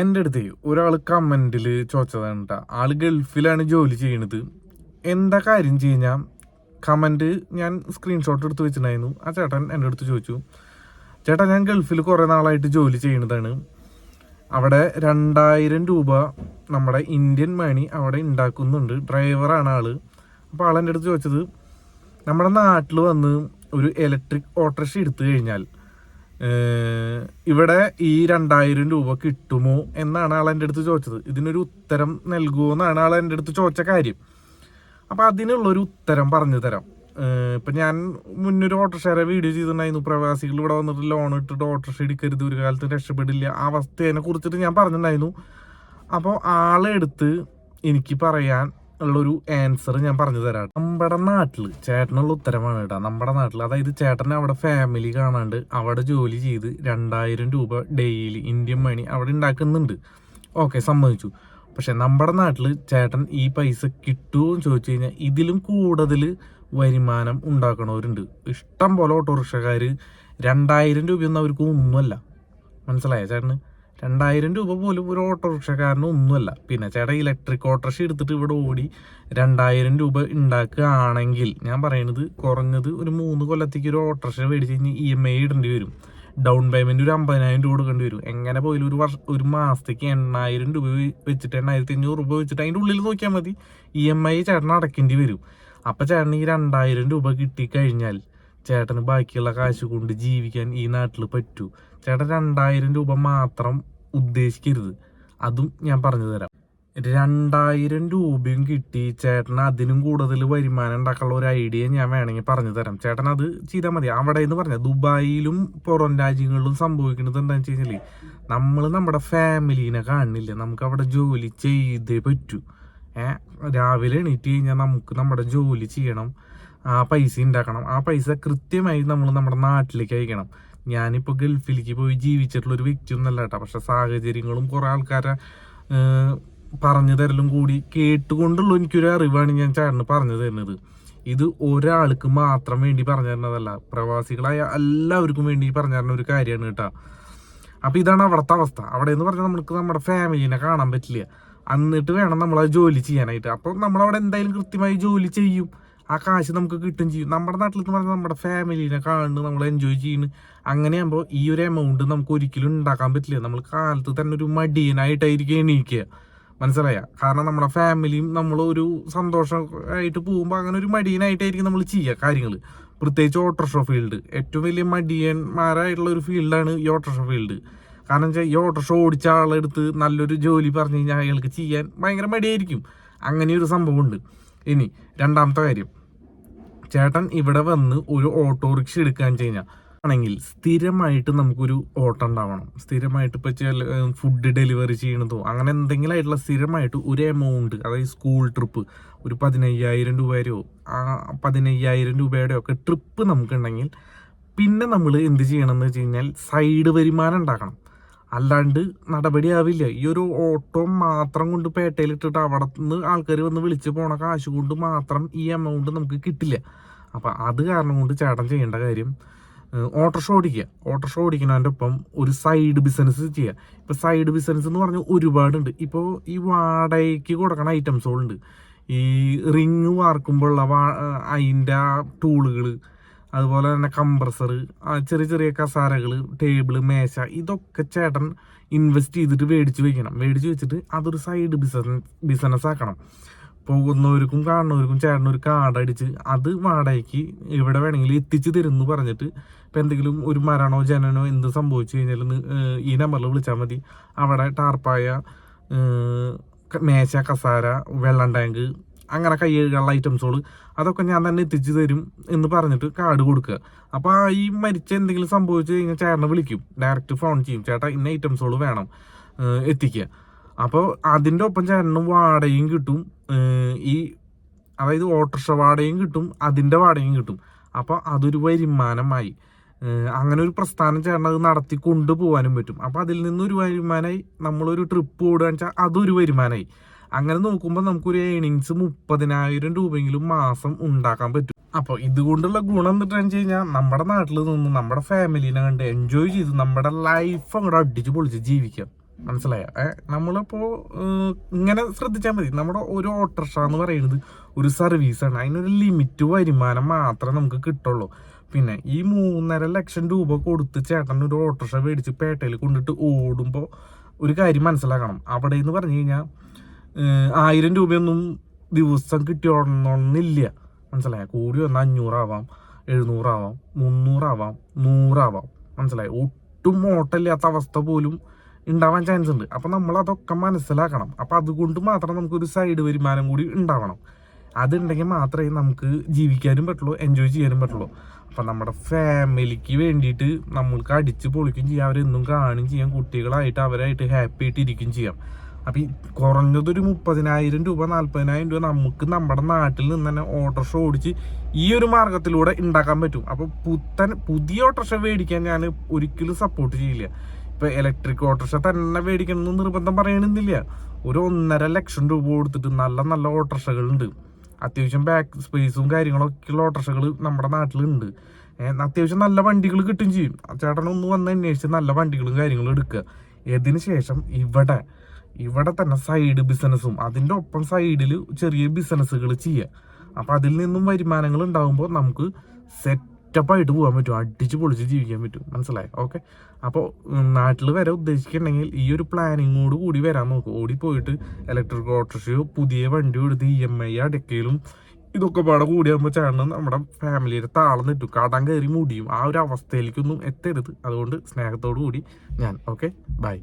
എന്റെ അടുത്ത് ഒരാൾ കമന്റിൽ ചോദിച്ചതാണ് കേട്ടോ ആൾ ഗൾഫിലാണ് ജോലി ചെയ്യണത്. എന്താ കാര്യം കഴിഞ്ഞാൽ കമന്റ് ഞാൻ സ്ക്രീൻഷോട്ട് എടുത്ത് വെച്ചിട്ടുണ്ടായിരുന്നു. ആ ചേട്ടൻ എന്റെ അടുത്ത് ചോദിച്ചു. ചേട്ടാ ഞാൻ ഗൾഫിൽ കുറേ നാളായിട്ട് ജോലി ചെയ്യണതാണ്. അവിടെ രണ്ടായിരം രൂപ നമ്മുടെ ഇന്ത്യൻ മണി അവിടെ ഉണ്ടാക്കുന്നുണ്ട് ഡ്രൈവറാണ് ആൾ. അപ്പോൾ ആൾ എന്റെ അടുത്ത് ചോദിച്ചത് നമ്മുടെ നാട്ടിൽ വന്ന് ഒരു ഇലക്ട്രിക് ഓട്ടോറിക്ഷ എടുത്തു കഴിഞ്ഞാൽ ഇവിടെ ഈ രണ്ടായിരം രൂപ കിട്ടുമോ എന്നാണ് ആൾ എന്റെ അടുത്ത് ചോദിച്ചത്. ഇതിനൊരു ഉത്തരം നൽകുമോ എന്നാണ് ആൾ എന്റെ അടുത്ത് ചോദിച്ച കാര്യം. അപ്പോൾ അതിനുള്ളൊരു ഉത്തരം പറഞ്ഞു തരാം. ഇപ്പം ഞാൻ മുന്നൊരു ഓട്ടോറിക്ഷയുടെ വീഡിയോ ചെയ്തിട്ടുണ്ടായിരുന്നു. പ്രവാസികൾ ഇവിടെ വന്നിട്ട് ലോൺ ഇട്ടിട്ട് ഓട്ടോറിക്ഷ എടുക്കരുത് ഒരു കാലത്ത് രക്ഷപ്പെടില്ല ആ അവസ്ഥയെ കുറിച്ചിട്ട് ഞാൻ പറഞ്ഞിട്ടുണ്ടായിരുന്നു. അപ്പോൾ ആളെടുത്ത് എനിക്ക് പറയാൻ ഉള്ളൊരു ആൻസർ ഞാൻ പറഞ്ഞു തരാം. നമ്മുടെ നാട്ടിൽ ചേട്ടനുള്ള ഉത്തരമാണ് കേട്ടോ. നമ്മുടെ നാട്ടിൽ അതായത് ചേട്ടൻ അവിടെ ഫാമിലി കാണാണ്ട് അവിടെ ജോലി ചെയ്ത് രണ്ടായിരം രൂപ ഡെയിലി ഇന്ത്യൻ മണി അവിടെ ഉണ്ടാക്കുന്നുണ്ട്. ഓക്കെ സമ്മതിച്ചു. പക്ഷെ നമ്മുടെ നാട്ടിൽ ചേട്ടൻ ഈ പൈസ കിട്ടുമോ എന്ന് ചോദിച്ചു കഴിഞ്ഞാൽ ഇതിലും കൂടുതൽ വരുമാനം ഉണ്ടാക്കണവരുണ്ട്. ഇഷ്ടം പോലെ ഓട്ടോറിക്ഷക്കാർ രണ്ടായിരം രൂപയൊന്നും അവർക്ക് ഒന്നുമല്ല. മനസ്സിലായോ ചേട്ടന്? രണ്ടായിരം രൂപ പോലും ഒരു ഓട്ടോറിക്ഷക്കാരന് ഒന്നുമല്ല. പിന്നെ ചേട്ടാ ഇലക്ട്രിക് ഓട്ടോറിക്ഷ എടുത്തിട്ട് ഇവിടെ ഓടി രണ്ടായിരം രൂപ ഉണ്ടാക്കുകയാണെങ്കിൽ ഞാൻ പറയുന്നത് കുറഞ്ഞത് ഒരു മൂന്ന് കൊല്ലത്തേക്ക് ഒരു ഓട്ടോറിക്ഷ മേടിച്ച് കഴിഞ്ഞാൽ ഇ എം ഐ ഇടേണ്ടി വരും. ഡൗൺ പേയ്മെന്റ് ഒരു അമ്പതിനായിരം രൂപ കൊടുക്കേണ്ടി വരും. എങ്ങനെ പോയാലും ഒരു വർഷം ഒരു മാസത്തേക്ക് എണ്ണായിരം രൂപ വെച്ചിട്ട് എണ്ണായിരത്തി അഞ്ഞൂറ് രൂപ വെച്ചിട്ട് അതിന്റെ ഉള്ളിൽ നോക്കിയാൽ മതി. ഇ എം ഐ ചേട്ടൻ അടയ്ക്കേണ്ടി വരും. അപ്പോൾ ചേട്ടന് ഈ രണ്ടായിരം രൂപ കിട്ടിക്കഴിഞ്ഞാൽ ചേട്ടന് ബാക്കിയുള്ള കാശ് കൊണ്ട് ജീവിക്കാൻ ഈ നാട്ടിൽ പറ്റൂ. ചേട്ടൻ രണ്ടായിരം രൂപ മാത്രം ഉദ്ദേശിക്കരുത്. അതും ഞാൻ പറഞ്ഞു തരാം. രണ്ടായിരം രൂപയും കിട്ടി ചേട്ടന് അതിനും കൂടുതൽ വരുമാനം ഉണ്ടാക്കാനുള്ള ഒരു ഐഡിയ ഞാൻ വേണമെങ്കിൽ പറഞ്ഞു തരാം. ചേട്ടൻ അത് ചെയ്താൽ മതി. അവിടെ എന്ന് പറഞ്ഞാൽ ദുബായിലും പുറം രാജ്യങ്ങളിലും സംഭവിക്കുന്നത് എന്താണെന്ന് വെച്ച് കഴിഞ്ഞാൽ നമ്മൾ നമ്മുടെ ഫാമിലീനെ കാണുന്നില്ല നമുക്ക് അവിടെ ജോലി ചെയ്തേ പറ്റൂ. ഏഹ് രാവിലെ എണീറ്റ് കഴിഞ്ഞാൽ നമുക്ക് നമ്മുടെ ജോലി ചെയ്യണം. ആ പൈസ ഉണ്ടാക്കണം ആ പൈസ കൃത്യമായി നമ്മൾ നമ്മുടെ നാട്ടിലേക്ക് അയക്കണം. ഞാനിപ്പോൾ ഗൾഫിലേക്ക് പോയി ജീവിച്ചിട്ടുള്ള ഒരു വ്യക്തിയൊന്നല്ല കേട്ടോ. പക്ഷെ സാഹചര്യങ്ങളും കുറേ ആൾക്കാരെ പറഞ്ഞു തരലും കൂടി കേട്ടുകൊണ്ടുള്ള എനിക്കൊരു അറിവാണ് ഞാൻ ചേട്ടന് പറഞ്ഞു തരുന്നത്. ഇത് ഒരാൾക്ക് മാത്രം വേണ്ടി പറഞ്ഞു തരുന്നതല്ല. പ്രവാസികളായ എല്ലാവർക്കും വേണ്ടി പറഞ്ഞു തരുന്ന ഒരു കാര്യമാണ് കേട്ടോ. അപ്പോൾ ഇതാണ് അവിടുത്തെ അവസ്ഥ. അവിടെ എന്ന് പറഞ്ഞാൽ നമുക്ക് നമ്മുടെ ഫാമിലിനെ കാണാൻ പറ്റില്ല. എന്നിട്ട് വേണം നമ്മൾ ജോലി ചെയ്യാനായിട്ട്. അപ്പോൾ നമ്മളവിടെ എന്തായാലും കൃത്യമായി ജോലി ചെയ്യും. ആ കാശ് നമുക്ക് കിട്ടുകയും ചെയ്യും. നമ്മുടെ നാട്ടിൽ എന്ന് പറഞ്ഞാൽ നമ്മുടെ ഫാമിലിനെ കാണുന്നു നമ്മൾ എൻജോയ് ചെയ്യുന്നു. അങ്ങനെയാകുമ്പോൾ ഈ ഒരു എമൗണ്ട് നമുക്ക് ഒരിക്കലും ഉണ്ടാക്കാൻ പറ്റില്ല. നമ്മൾ കാലത്ത് തന്നെ ഒരു മടിയനായിട്ടായിരിക്കും എണീക്കുക. മനസ്സിലായ? കാരണം നമ്മുടെ ഫാമിലിയും നമ്മൾ ഒരു സന്തോഷമായിട്ട് പോകുമ്പോൾ അങ്ങനെ ഒരു മടിയനായിട്ടായിരിക്കും നമ്മൾ ചെയ്യുക കാര്യങ്ങൾ പ്രത്യേകിച്ച് ഓട്ടോറിക്ഷ ഫീൽഡ് ഏറ്റവും വലിയ മടിയന്മാരായിട്ടുള്ള ഒരു ഫീൽഡാണ് ഈ ഓട്ടോറിക്ഷ ഫീൽഡ് കാരണം വെച്ചാൽ ഈ ഓട്ടോറിക്ഷ ഓടിച്ച ആളെടുത്ത് നല്ലൊരു ജോലി പറഞ്ഞു കഴിഞ്ഞാൽ അയാൾക്ക് ചെയ്യാൻ ഭയങ്കര മടിയായിരിക്കും. അങ്ങനെ ഒരു സംഭവമുണ്ട്. ഇനി രണ്ടാമത്തെ കാര്യം. ചേട്ടൻ ഇവിടെ വന്ന് ഒരു ഓട്ടോറിക്ഷ എടുക്കാൻ കഴിഞ്ഞാൽ ആണെങ്കിൽ സ്ഥിരമായിട്ട് നമുക്കൊരു ഓട്ടം ഉണ്ടാവണം. സ്ഥിരമായിട്ട് ഇപ്പോൾ ഫുഡ് ഡെലിവറി ചെയ്യണതോ അങ്ങനെ എന്തെങ്കിലും ആയിട്ടുള്ള സ്ഥിരമായിട്ട് ഒരു എമൗണ്ട് അതായത് സ്കൂൾ ട്രിപ്പ് ഒരു പതിനയ്യായിരം ആ പതിനയ്യായിരം രൂപയുടെ ഒക്കെ ട്രിപ്പ് നമുക്കുണ്ടെങ്കിൽ പിന്നെ നമ്മൾ എന്ത് ചെയ്യണം എന്ന് വെച്ച് കഴിഞ്ഞാൽ സൈഡ് വരുമാനം ഉണ്ടാക്കണം. അല്ലാണ്ട് നടപടിയാവില്ല. ഈ ഒരു ഓട്ടോ മാത്രം കൊണ്ട് പേട്ടയിലിട്ടിട്ട് അവിടെ നിന്ന് ആൾക്കാർ വന്ന് വിളിച്ച് പോണ കാശ് കൊണ്ട് മാത്രം ഈ എമൗണ്ട് നമുക്ക് കിട്ടില്ല. അപ്പം അത് കാരണം കൊണ്ട് ചേട്ടൻ ചെയ്യേണ്ട കാര്യം ഓട്ടോറിക്ഷ ഓടിക്കുക. ഓട്ടോറിക്ഷ ഓടിക്കുന്നതിന്റെ ഒപ്പം ഒരു സൈഡ് ബിസിനസ് ചെയ്യുക. ഇപ്പോൾ സൈഡ് ബിസിനസ് എന്ന് പറഞ്ഞാൽ ഒരുപാടുണ്ട്. ഇപ്പോൾ ഈ വാടകയ്ക്ക് കൊടുക്കണ ഐറ്റംസുകളുണ്ട് ഈ റിങ് വാർക്കുമ്പോഴുള്ള വാ അതിന്റെ ടൂളുകൾ അതുപോലെ തന്നെ കംപ്രസർ ചെറിയ ചെറിയ കസാരകൾ ടേബിൾ മേശ ഇതൊക്കെ ചേട്ടൻ ഇൻവെസ്റ്റ് ചെയ്തിട്ട് മേടിച്ച് വെക്കണം. മേടിച്ച് വെച്ചിട്ട് അതൊരു സൈഡ് ബിസിനസ് ബിസിനസ് ആക്കണം. പോകുന്നവർക്കും കാണുന്നവർക്കും ചേട്ടൻ ഒരു കാർഡ് അടിച്ച് അത് വാടകയ്ക്ക് എവിടെ വേണമെങ്കിലും എത്തിച്ച് തരും എന്ന് പറഞ്ഞിട്ട് ഇപ്പം എന്തെങ്കിലും ഒരു മരണോ ജനനോ എന്ത് സംഭവിച്ചു കഴിഞ്ഞാലും ഏഹ് ഈ നമ്പറിൽ വിളിച്ചാൽ മതി. അവിടെ ടാർപ്പായ മേശ കസാര വെള്ളം ടാങ്ക് അങ്ങനെ കൈകഴുകാനുള്ള ഐറ്റംസുകൾ അതൊക്കെ ഞാൻ തന്നെ എത്തിച്ചു തരും എന്ന് പറഞ്ഞിട്ട് കാർഡ് കൊടുക്കുക. അപ്പോൾ ഈ മരിച്ച എന്തെങ്കിലും സംഭവിച്ചു കഴിഞ്ഞാൽ ചേട്ടനെ വിളിക്കും. ഡയറക്റ്റ് ഫോൺ ചെയ്യും. ചേട്ടാ ഇന്ന ഐറ്റംസുകൾ വേണം എത്തിക്കുക അപ്പോൾ അതിന്റെ ഒപ്പം ചേട്ടന് വാടകയും കിട്ടും. ഈ അതായത് ഓട്ടോറിക്ഷ വാടകയും കിട്ടും. അതിന്റെ വാടകയും കിട്ടും. അപ്പോൾ അതൊരു വരുമാനമായി. അങ്ങനെ ഒരു പ്രസ്ഥാനം ചേട്ടൻ അത് നടത്തി കൊണ്ടുപോകാനും പറ്റും. അപ്പോൾ അതിൽ നിന്നൊരു വരുമാനമായി നമ്മളൊരു ട്രിപ്പ് ഓടുകയെന്ന് വെച്ചാൽ അതൊരു വരുമാനമായി അങ്ങനെ നോക്കുമ്പോൾ നമുക്കൊരു ഏണിങ്സ് മുപ്പതിനായിരം രൂപയെങ്കിലും മാസം ഉണ്ടാക്കാൻ പറ്റും. അപ്പോൾ ഇതുകൊണ്ടുള്ള ഗുണം എന്താണെന്ന് വെച്ച് കഴിഞ്ഞാൽ നമ്മുടെ നാട്ടിൽ നിന്ന് നമ്മുടെ ഫാമിലിനെ കണ്ട് എൻജോയ് ചെയ്ത് നമ്മുടെ ലൈഫ് അങ്ങോട്ട് അടിച്ച് പൊളിച്ച് ജീവിക്കാം. മനസ്സിലായ? നമ്മളിപ്പോൾ ഇങ്ങനെ ശ്രദ്ധിച്ചാൽ മതി. നമ്മുടെ ഒരു ഓട്ടോറിക്ഷ എന്ന് പറയുന്നത് ഒരു സർവീസാണ് അതിനൊരു ലിമിറ്റ് വരുമാനം മാത്രമേ നമുക്ക് കിട്ടുള്ളൂ. പിന്നെ ഈ മൂന്നര ലക്ഷം രൂപ കൊടുത്ത് ചേട്ടൻ ഒരു ഓട്ടോറിക്ഷ മേടിച്ച് പേട്ടയിൽ കൊണ്ടിട്ട് ഓടുമ്പോൾ ഒരു കാര്യം മനസ്സിലാക്കണം. അവിടെ എന്ന് പറഞ്ഞു കഴിഞ്ഞാൽ ആയിരം രൂപയൊന്നും ദിവസം കിട്ടിയോണമെന്നില്ല മനസ്സിലായ? കൂടി വന്നാൽ അഞ്ഞൂറാവാം എഴുന്നൂറാവാം മുന്നൂറാവാം നൂറാവാം. മനസ്സിലായി? ഒട്ടും ഓട്ടമില്ലാത്ത അവസ്ഥ പോലും ഉണ്ടാവാൻ ചാൻസ് ഉണ്ട് അപ്പം നമ്മൾ അതൊക്കെ മനസ്സിലാക്കണം. അപ്പം അതുകൊണ്ട് മാത്രം നമുക്കൊരു സൈഡ് വരുമാനം കൂടി ഉണ്ടാവണം അതുണ്ടെങ്കിൽ മാത്രമേ നമുക്ക് ജീവിക്കാനും പറ്റുള്ളൂ എൻജോയ് ചെയ്യാനും പറ്റുള്ളൂ. അപ്പം നമ്മുടെ ഫാമിലിക്ക് വേണ്ടിയിട്ട് നമ്മൾക്ക് അടിച്ച് പൊളിക്കും ചെയ്യാം. അവരെന്നും കാണുകയും ചെയ്യാം. കുട്ടികളായിട്ട് അവരായിട്ട് ഹാപ്പി ആയിട്ട് ഇരിക്കുകയും ചെയ്യാം. അപ്പം ഈ കുറഞ്ഞതൊരു മുപ്പതിനായിരം രൂപ നാൽപ്പതിനായിരം രൂപ നമുക്ക് നമ്മുടെ നാട്ടിൽ നിന്ന് തന്നെ ഓട്ടോറിക്ഷ ഓടിച്ച് ഈ ഒരു മാർഗത്തിലൂടെ ഉണ്ടാക്കാൻ പറ്റും. അപ്പോൾ പുത്തൻ പുതിയ ഓട്ടോറിക്ഷ മേടിക്കാൻ ഞാൻ ഒരിക്കലും സപ്പോർട്ട് ചെയ്യില്ല. ഇപ്പൊ ഇലക്ട്രിക് ഓട്ടോറിക്ഷ തന്നെ മേടിക്കണം എന്ന് നിർബന്ധം പറയണമെന്നില്ല ഒരു ഒന്നര ലക്ഷം രൂപ കൊടുത്തിട്ട് നല്ല നല്ല ഓട്ടോറിക്ഷകളുണ്ട്. അത്യാവശ്യം ബാക്ക് സ്പേസും കാര്യങ്ങളൊക്കെ ഉള്ള ഓട്ടോറിക്ഷകൾ നമ്മുടെ നാട്ടിലുണ്ട്. അത്യാവശ്യം നല്ല വണ്ടികൾ കിട്ടും ചെയ്യും. ചേട്ടനൊന്ന് വന്ന് അന്വേഷിച്ച് നല്ല വണ്ടികളും കാര്യങ്ങളും എടുക്കുക. ഇതിന് ശേഷം ഇവിടെ ഇവിടെ തന്നെ സൈഡ് ബിസിനസ്സും അതിന്റെ ഒപ്പം സൈഡിൽ ചെറിയ ബിസിനസ്സുകൾ ചെയ്യുക അപ്പോൾ അതിൽ നിന്നും വരുമാനങ്ങൾ ഉണ്ടാകുമ്പോൾ നമുക്ക് സെറ്റപ്പായിട്ട് പോകാൻ പറ്റും അടിച്ച് പൊളിച്ച് ജീവിക്കാൻ പറ്റും. മനസ്സിലായി? ഓക്കെ അപ്പോൾ നാട്ടിൽ വരെ ഉദ്ദേശിക്കുന്നുണ്ടെങ്കിൽ ഈ ഒരു പ്ലാനിങ്ങോട് കൂടി വരാൻ നോക്കും. ഓടിപ്പോയിട്ട് ഇലക്ട്രിക് ഓട്ടോറിക്ഷയോ പുതിയ വണ്ടിയോ എടുത്ത് ഇ എം ഐ അടയ്ക്കലും ഇതൊക്കെ പാടെ കൂടിയാകുമ്പോൾ ചേട്ടൻ നമ്മുടെ ഫാമിലിയുടെ താളം നിട്ടു കടം കയറി മുടിയും. ആ ഒരു അവസ്ഥയിലേക്കൊന്നും എത്തരുത്. അതുകൊണ്ട് സ്നേഹത്തോടു കൂടി ഞാൻ ഓക്കെ ബൈ